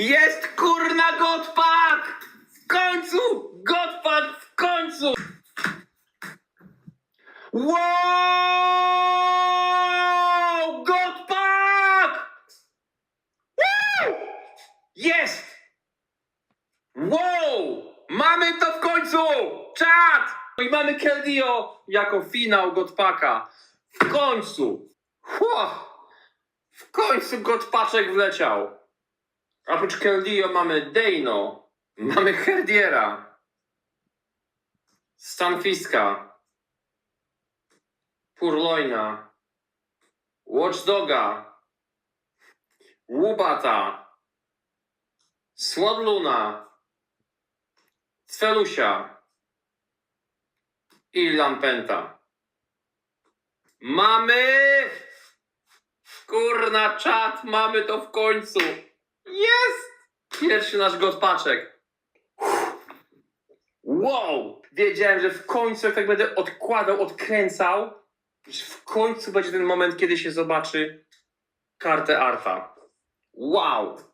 Jest kurna Godpak! W końcu! Godpak w końcu! Wow! Godpak! Woo! Jest! Wow! Mamy to w końcu! Czad! No I mamy Keldio jako finał Godpaka. W końcu! Ło! W końcu Godpaczek wleciał. Oprócz Keldio mamy Dejno, mamy Herdiera, Stanfiska, Purloina, Watchdoga, Łubata, Swadluna, Cfelusia i Lampenta. Mamy! Kurna czat, mamy to w końcu! Jest! Pierwszy nasz godpaczek. Wow! Wiedziałem, że w końcu, jak tak będę odkładał, odkręcał, że w końcu będzie ten moment, kiedy się zobaczy kartę Arta. Wow!